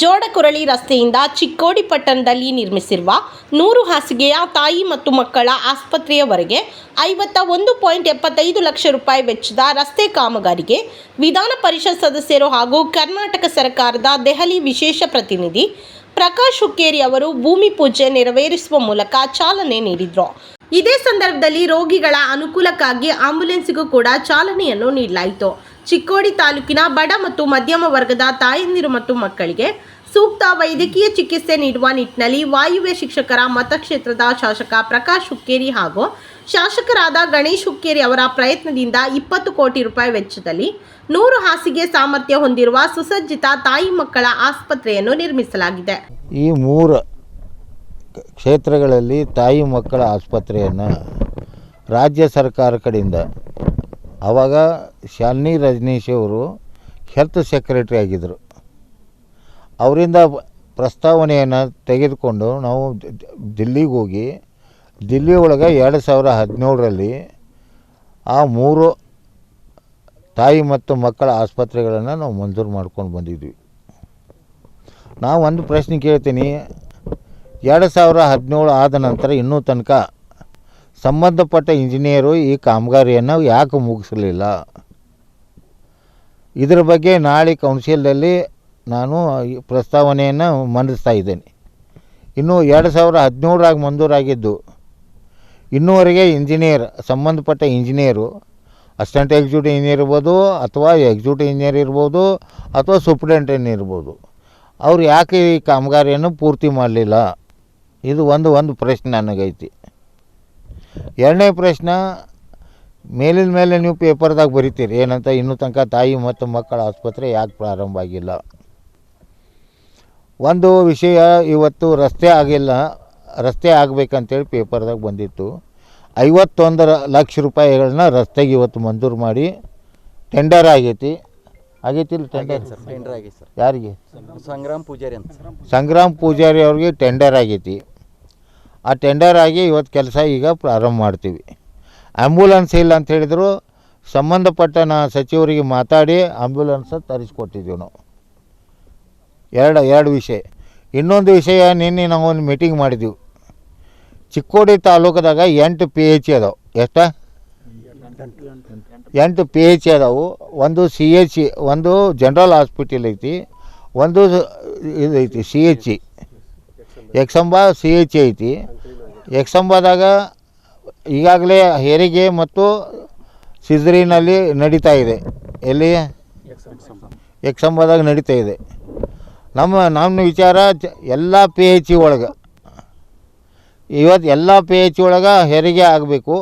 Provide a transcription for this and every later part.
ಜೋಡಕುರಳಿ ರಸ್ತೆಯಿಂದ ಚಿಕ್ಕೋಡಿ ಪಟ್ಟಣದಲ್ಲಿ ನಿರ್ಮಿಸಿರುವ ನೂರು ಹಾಸಿಗೆಯ ತಾಯಿ ಮತ್ತು ಮಕ್ಕಳ ಆಸ್ಪತ್ರೆಯವರೆಗೆ ಐವತ್ತ ಒಂದು ಪಾಯಿಂಟ್ ಎಪ್ಪತ್ತೈದು ಲಕ್ಷ ರೂಪಾಯಿ ವೆಚ್ಚದ ರಸ್ತೆ ಕಾಮಗಾರಿಗೆ ವಿಧಾನ ಪರಿಷತ್ ಸದಸ್ಯರು ಹಾಗೂ ಕರ್ನಾಟಕ ಸರ್ಕಾರದ ದೆಹಲಿ ವಿಶೇಷ ಪ್ರತಿನಿಧಿ ಪ್ರಕಾಶ್ ಹುಕ್ಕೇರಿ ಅವರು ಭೂಮಿ ಪೂಜೆ ನೆರವೇರಿಸುವ ಮೂಲಕ ಚಾಲನೆ ನೀಡಿದರು. ಇದೇ ಸಂದರ್ಭದಲ್ಲಿ ರೋಗಿಗಳ ಅನುಕೂಲಕ್ಕಾಗಿ ಆಂಬ್ಯುಲೆನ್ಸ್ಗೂ ಕೂಡ ಚಾಲನೆಯನ್ನು ನೀಡಲಾಯಿತು. ಚಿಕ್ಕೋಡಿ ತಾಲೂಕಿನ ಬಡ ಮತ್ತು ಮಧ್ಯಮ ವರ್ಗದ ತಾಯಂದಿರು ಮತ್ತು ಮಕ್ಕಳಿಗೆ ಸೂಕ್ತ ವೈದ್ಯಕೀಯ ಚಿಕಿತ್ಸೆ ನೀಡುವ ನಿಟ್ಟಿನಲ್ಲಿ ವಾಯುವ್ಯ ಶಿಕ್ಷಕರ ಮತಕ್ಷೇತ್ರದ ಶಾಸಕ ಪ್ರಕಾಶ್ ಹುಕ್ಕೇರಿ ಹಾಗೂ ಶಾಸಕರಾದ ಗಣೇಶ್ ಹುಕ್ಕೇರಿ ಅವರ ಪ್ರಯತ್ನದಿಂದ ಇಪ್ಪತ್ತು ಕೋಟಿ ರೂಪಾಯಿ ವೆಚ್ಚದಲ್ಲಿ ನೂರು ಹಾಸಿಗೆ ಸಾಮರ್ಥ್ಯ ಹೊಂದಿರುವ ಸುಸಜ್ಜಿತ ತಾಯಿ ಮಕ್ಕಳ ಆಸ್ಪತ್ರೆಯನ್ನು ನಿರ್ಮಿಸಲಾಗಿದೆ. ಈ ಮೂರು ಕ್ಷೇತ್ರಗಳಲ್ಲಿ ತಾಯಿ ಮಕ್ಕಳ ಆಸ್ಪತ್ರೆಯನ್ನು ರಾಜ್ಯ ಸರ್ಕಾರ ಕಡೆಯಿಂದ ಆವಾಗ ಶಾಲಿನಿ ರಜನೀಶ್ ಅವರು ಹೆಲ್ತ್ ಸೆಕ್ರೆಟ್ರಿ ಆಗಿದ್ದರು ಅವರಿಂದ ಪ್ರಸ್ತಾವನೆಯನ್ನು ತೆಗೆದುಕೊಂಡು ನಾವು ದಿಲ್ಲಿಗೆ ಹೋಗಿ, ದಿಲ್ಲಿ ಒಳಗೆ ಎರಡು ಸಾವಿರ ಹದಿನೇಳರಲ್ಲಿ ಆ ಮೂರು ತಾಯಿ ಮತ್ತು ಮಕ್ಕಳ ಆಸ್ಪತ್ರೆಗಳನ್ನು ನಾವು ಮಂಜೂರು ಮಾಡ್ಕೊಂಡು ಬಂದಿದ್ವಿ. ನಾವು ಒಂದು ಪ್ರಶ್ನೆ ಕೇಳ್ತೀನಿ, ಎರಡು ಸಾವಿರ ಹದಿನೇಳು ಆದ ನಂತರ ಇನ್ನೂ ತನಕ ಸಂಬಂಧಪಟ್ಟ ಇಂಜಿನಿಯರು ಈ ಕಾಮಗಾರಿಯನ್ನು ಯಾಕೆ ಮುಗಿಸಲಿಲ್ಲ? ಇದರ ಬಗ್ಗೆ ನಾಳೆ ಕೌನ್ಸಿಲಲ್ಲಿ ನಾನು ಪ್ರಸ್ತಾವನೆಯನ್ನು ಮಂಡಿಸ್ತಾ ಇದ್ದೇನೆ. ಇನ್ನು ಎರಡು ಸಾವಿರ ಹದಿನೇಳರಾಗ ಮಂಜೂರಾಗಿದ್ದು, ಇನ್ನೂವರೆಗೆ ಇಂಜಿನಿಯರ್, ಸಂಬಂಧಪಟ್ಟ ಇಂಜಿನಿಯರು, ಅಸಿಸ್ಟೆಂಟ್ ಎಕ್ಸಿಕ್ಯೂಟಿವ್ ಇಂಜಿನಿಯರ್ ಇರ್ಬೋದು, ಅಥವಾ ಎಕ್ಸಿಕ್ಯೂಟಿವ್ ಇಂಜಿನಿಯರ್ ಇರ್ಬೋದು, ಅಥವಾ ಸೂಪ್ರಿಂಟೆಂಡೆಂಟ್ ಇರ್ಬೋದು. ಅವ್ರು ಯಾಕೆ ಈ ಕಾಮಗಾರಿಯನ್ನು ಪೂರ್ತಿ ಮಾಡಲಿಲ್ಲ? ಇದು ಒಂದು ಒಂದು ಪ್ರಶ್ನೆ ನನಗೈತಿ. ಎರಡನೇ ಪ್ರಶ್ನೆ ಮೇಲಿನ ಮೇಲೆ ನೀವು ಪೇಪರ್ದಾಗ ಬರಿತೀರಿ ಏನಂತ ಇನ್ನೂ ತನಕ ತಾಯಿ ಮತ್ತು ಮಕ್ಕಳ ಆಸ್ಪತ್ರೆ ಯಾಕೆ ಪ್ರಾರಂಭ ಆಗಿಲ್ಲ? ಒಂದು ವಿಷಯ ಇವತ್ತು ರಸ್ತೆ ಆಗಿಲ್ಲ ರಸ್ತೆ ಆಗಬೇಕಂತೇಳಿ ಪೇಪರ್ದಾಗ ಬಂದಿತ್ತು. ಐವತ್ತೊಂದರ ಲಕ್ಷ ರೂಪಾಯಿಗಳನ್ನ ರಸ್ತೆಗೆ ಇವತ್ತು ಮಂಜೂರು ಮಾಡಿ ಟೆಂಡರ್ ಆಗೈತಿ. ಆಗೈತಿಲ್ಲ ಟೆಂಡರ್ ಟೆಂಡರ್ ಆಗೈತಿ ಸರ್. ಯಾರಿಗೆ? ಸಂಗ್ರಾಮ್ ಪೂಜಾರಿ ಅಂತ ಸಂಗ್ರಾಮ್ ಪೂಜಾರಿ ಅವ್ರಿಗೆ ಟೆಂಡರ್ ಆಗೈತಿ. ಆ ಟೆಂಡರ್ ಆಗಿ ಇವತ್ತು ಕೆಲಸ ಈಗ ಪ್ರಾರಂಭ ಮಾಡ್ತೀವಿ. ಆ್ಯಂಬುಲೆನ್ಸ್ ಇಲ್ಲ ಅಂತ ಹೇಳಿದ್ರು ಸಂಬಂಧಪಟ್ಟ ನಾ ಸಚಿವರಿಗೆ ಮಾತಾಡಿ ಆ್ಯಂಬುಲೆನ್ಸ ತರಿಸ್ಕೊಟ್ಟಿದ್ದೀವಿ ನಾವು. ಎರಡು ಎರಡು ವಿಷಯ. ಇನ್ನೊಂದು ವಿಷಯ ನಿನ್ನೆ ನಾವು ಒಂದು ಮೀಟಿಂಗ್ ಮಾಡಿದ್ದೀವಿ ಚಿಕ್ಕೋಡಿ ತಾಲೂಕದಾಗ ಎಂಟು ಪಿ ಎಚ್ ಅದಾವೆ. ಎಷ್ಟ? ಎಂಟು ಪಿ ಎಚ್ ಅದಾವು. ಒಂದು ಸಿ ಎಚ್ ಒಂದು ಜನರಲ್ ಹಾಸ್ಪಿಟಲ್ ಐತಿ. ಒಂದು ಇದು ಐತಿ ಸಿ ಎಚ್ ಇ ಎಕ್ಸಂಬ ಸಿ ಎಚ್ ಐತಿ. ಎಕ್ಸಂಬದಾಗ ಈಗಾಗಲೇ ಹೆರಿಗೆ ಮತ್ತು ಸಿಜರಿನಲ್ಲಿ ನಡೀತಾ ಇದೆ. ಎಲ್ಲಿ? ಎಕ್ಸಂಬದಾಗ ನಡೀತಾ ಇದೆ. ನಮ್ಮ ನಮ್ಮ ವಿಚಾರ ಎಲ್ಲ ಪಿ ಎಚ್ ಇ ಒಳಗೆ. ಇವತ್ತು ಎಲ್ಲ ಪಿ ಎಚ್ ಒಳಗೆ ಹೆರಿಗೆ ಆಗಬೇಕು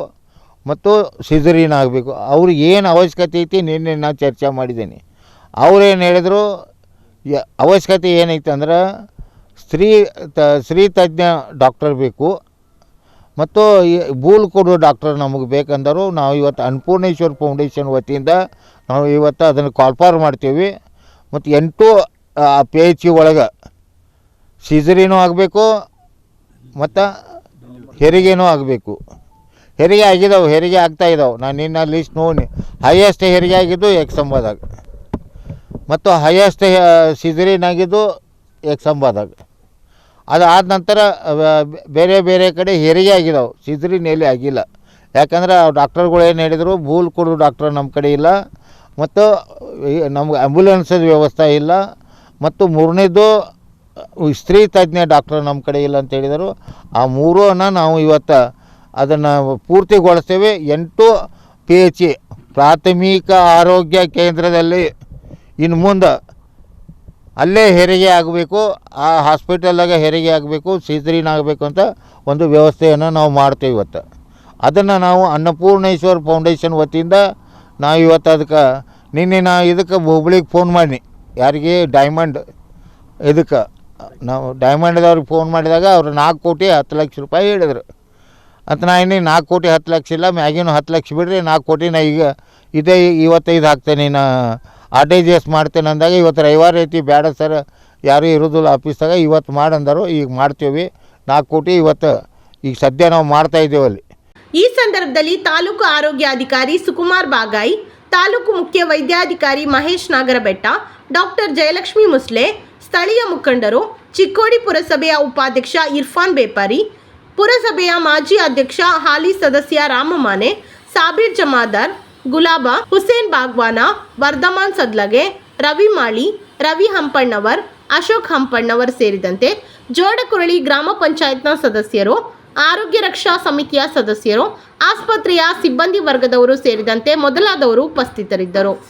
ಮತ್ತು ಸಿಜರಿನ್ ಆಗಬೇಕು. ಅವ್ರಿಗೆ ಏನು ಅವಶ್ಯಕತೆ ಐತಿ ನಿನ್ನೆ ನಾನು ಚರ್ಚೆ ಮಾಡಿದ್ದೀನಿ. ಅವ್ರೇನು ಹೇಳಿದ್ರು ಅವಶ್ಯಕತೆ ಏನೈತೆ ಅಂದ್ರೆ ಸ್ತ್ರೀ ತ, ಸ್ತ್ರೀ ತಜ್ಞ ಡಾಕ್ಟರ್ ಬೇಕು. ಮತ್ತು ಬೂಲ್ ಕೊಡೋ ಡಾಕ್ಟರ್ ನಮಗೆ ಬೇಕಂದರು ನಾವು ಇವತ್ತು ಅನ್ನಪೂರ್ಣೇಶ್ವರ್ ಫೌಂಡೇಶನ್ ವತಿಯಿಂದ ನಾವು ಇವತ್ತು ಅದನ್ನು ಕಾಲ್ಫಾರ್ ಮಾಡ್ತೀವಿ. ಮತ್ತು ಎಂಟು ಪಿ ಎಚ್ ಇ ಒಳಗೆ ಸಿಜರಿನೂ ಆಗಬೇಕು, ಮತ್ತು ಹೆರಿಗೆನೂ ಆಗಬೇಕು. ಹೆರಿಗೆ ಆಗಿದಾವೆ, ಹೆರಿಗೆ ಆಗ್ತಾ ಇದಾವೆ. ನಾನು ನಿನ್ನ ಲಿಸ್ಟ್ ನೋಡಿ ಹೈಯೆಸ್ಟ್ ಹೆರಿಗೆ ಆಗಿದ್ದು ಎಕ್ಸಂಬದಾಗ ಮತ್ತು ಹೈಯೆಸ್ಟ್ ಸಿಜರಿನ್ ಎಕ್ಸಂಬದಾಗ ಅದು ಆದ ನಂತರ ಬೇರೆ ಬೇರೆ ಕಡೆ ಹೆರಿಗೆ ಆಗಿದಾವೆ. ಸಿಜರಿನ್ ಎಲ್ಲಿ ಆಗಿಲ್ಲ. ಯಾಕಂದ್ರೆ ಡಾಕ್ಟರ್ಗಳು ಏನು ಹೇಳಿದರು, ಭೂಲ್ ಕೊಡೋ ಡಾಕ್ಟರ್ ನಮ್ಮ ಕಡೆ ಇಲ್ಲ. ಮತ್ತು ನಮ್ಗೆ ಆ್ಯಂಬುಲೆನ್ಸದ ವ್ಯವಸ್ಥೆ ಇಲ್ಲ. ಮತ್ತು ಮೂರನೇದು ಸ್ತ್ರೀ ತಜ್ಞ ಡಾಕ್ಟರ್ ನಮ್ಮ ಕಡೆ ಇಲ್ಲ ಅಂತ ಹೇಳಿದರು. ಆ ಮೂರನ್ನು ನಾವು ಇವತ್ತು ಅದನ್ನು ಪೂರ್ತಿಗೊಳಿಸ್ತೇವೆ. ಎಂಟು ಪಿ ಎಚ್ ಪ್ರಾಥಮಿಕ ಆರೋಗ್ಯ ಕೇಂದ್ರದಲ್ಲಿ ಇನ್ನು ಮುಂದೆ ಅಲ್ಲೇ ಹೆರಿಗೆ ಆಗಬೇಕು, ಆ ಹಾಸ್ಪಿಟಲ್ದಾಗ ಹೆರಿಗೆ ಆಗಬೇಕು ಸೀಸರಿನ್ ಆಗಬೇಕು ಅಂತ ಒಂದು ವ್ಯವಸ್ಥೆಯನ್ನು ನಾವು ಮಾಡ್ತೇವೆ ಇವತ್ತು. ಅದನ್ನು ನಾವು ಅನ್ನಪೂರ್ಣೇಶ್ವರ್ ಫೌಂಡೇಶನ್ ವತಿಯಿಂದ ನಾವು ಇವತ್ತು ಅದಕ್ಕೆ, ನಿನ್ನೆ ನಾವು ಇದಕ್ಕೆ ಹುಬ್ಳಿಗೆ ಫೋನ್ ಮಾಡಿ ಯಾರಿಗೆ? ಡೈಮಂಡ್ ಇದಕ್ಕೆ. ನಾವು ಡೈಮಂಡ್ದವ್ರಿಗೆ ಫೋನ್ ಮಾಡಿದಾಗ ಅವ್ರು ನಾಲ್ಕು ಕೋಟಿ ಹತ್ತು ಲಕ್ಷ ರೂಪಾಯಿ ಹೇಳಿದರು. ಅಂತ ನಾ ಇನ್ನೇ ನಾಲ್ಕು ಕೋಟಿ ಹತ್ತು ಲಕ್ಷ ಇಲ್ಲ, ಮ್ಯಾಗಿನೂ ಹತ್ತು ಲಕ್ಷ ಬಿಡ್ರಿ, ನಾಲ್ಕು ಕೋಟಿ ನಾ ಈಗ ಇದೇ ಇವತ್ತೈದು ಹಾಕ್ತೇನೆ ನಾ ಆರ್ ಟಿ ಜಿ ಎಸ್ ಮಾಡ್ತೇನೆ ಅಂದಾಗ ಇವತ್ತು ರವಿವಾರ ಐತಿ, ಬೇಡ ಸರ್. ಯಾರೂ ಇರೋದಿಲ್ಲ ಆಫೀಸ್ದಾಗ, ಇವತ್ತು ಮಾಡಂದರು ಈಗ ಮಾಡ್ತೀವಿ. ನಾಲ್ಕು ಕೋಟಿ ಇವತ್ತು ಈಗ ಸದ್ಯ ನಾವು ಮಾಡ್ತಾ ಇದ್ದೀವಿ ಅಲ್ಲಿ. ಈ ಸಂದರ್ಭದಲ್ಲಿ ತಾಲೂಕು ಆರೋಗ್ಯಾಧಿಕಾರಿ ಸುಕುಮಾರ್ ಬಾಗಾಯಿ, ತಾಲೂಕು ಮುಖ್ಯ ವೈದ್ಯಾಧಿಕಾರಿ ಮಹೇಶ್ ನಾಗರಬೆಟ್ಟ, ಡಾಕ್ಟರ್ ಜಯಲಕ್ಷ್ಮಿ ಮುಸ್ಲೆ, ಸ್ಥಳೀಯ ಮುಖಂಡರು ಚಿಕ್ಕೋಡಿ ಪುರಸಭೆಯ ಉಪಾಧ್ಯಕ್ಷ ಇರ್ಫಾನ್ ಬೇಪಾರಿ, ಪುರಸಭೆಯ ಮಾಜಿ ಅಧ್ಯಕ್ಷ ಹಾಲಿ ಸದಸ್ಯ ರಾಮಮಾನೆ, ಸಾಬೀರ್ ಜಮಾದಾರ್ ಗುಲಾಬ, ಹುಸೇನ್ ಬಾಗ್ವಾನ, ವರ್ಧಮಾನ್ ಸದ್ಲಗೆ, ರವಿ ಮಾಳಿ, ರವಿ ಹಂಪಣ್ಣವರ್, ಅಶೋಕ್ ಹಂಪಣ್ಣವರ್ ಸೇರಿದಂತೆ ಜೋಡಕುರಳಿ ಗ್ರಾಮ ಪಂಚಾಯತ್ನ ಸದಸ್ಯರು, ಆರೋಗ್ಯ ರಕ್ಷಾ ಸಮಿತಿಯ ಸದಸ್ಯರು, ಆಸ್ಪತ್ರೆಯ ಸಿಬ್ಬಂದಿ ವರ್ಗದವರು ಸೇರಿದಂತೆ ಮೊದಲಾದವರು ಉಪಸ್ಥಿತರಿದ್ದರು.